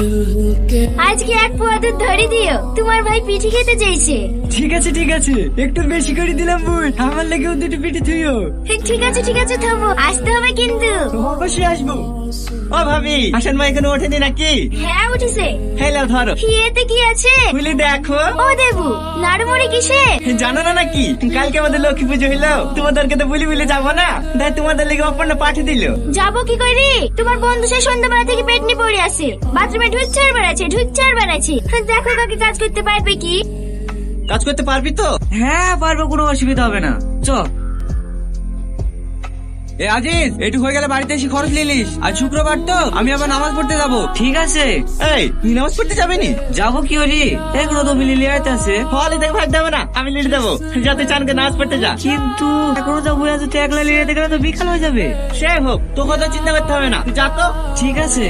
আজকে এক পোয়া দুধ ধরে দিও। তোমার ভাই পিঠি খেতে চাইছে। ঠিক আছে ঠিক আছে। একটু বেশি করে দিলাম বোন আমার লেগেও দুটো পিঠে থুইও। ঠিক আছে ঠিক আছে থামো। আসতে হবে কিন্তু। অবশ্যই আসব। ও ভাবি হাসান ভাই এখানে ওঠেনি নাকি? হ্যাঁ উঠেছে। হেলো ধরো। এতে কি আছে? খুলে দেখো। ও দেবু নাড়ুমড়ি কিসে? জানো না নাকি? কালকে আমাদের লক্ষ্মী পুজো হইল। তোমাদেরকে তো বলি বলে যাব না। তাই তোমাদের লেগে অপর্ণা পাঠিয়ে দিল। যাব কি করে তোমার বন্ধু সে সন্ধ্যাবেলা থেকে পেট নিয়ে পড়ে আছে। বাথরুমে ঢুকছে আর বেড়াচ্ছে বেড়াচ্ছে দেখো কাকে কাজ করতে পারবে কি? কাজ করতে পারবি তো? হ্যাঁ পারব কোনো অসুবিধা হবে না। চ। এ আজিজ একটু হয়ে গেলে বাড়িতে এসে খরচ নিলিস আর শুক্রবার তো আমি আবার নামাজ পড়তে যাব। ঠিক আছে। এই তুই নামাজ পড়তে যাবি নি? যাব কি হরি এগুলো তো মিলি লিয়ে আছে। হলে দেখ ভাগ দেবো না আমি লিয়ে দেবো। যাতে চানকে নামাজ পড়তে যা। কিন্তু এখনও তো বুয়া যদি একলা লিয়ে গেলে তো বিকাল হয়ে যাবে। সে হোক তো কথা চিন্তা করতে হবে না। যা তো। ঠিক আছে।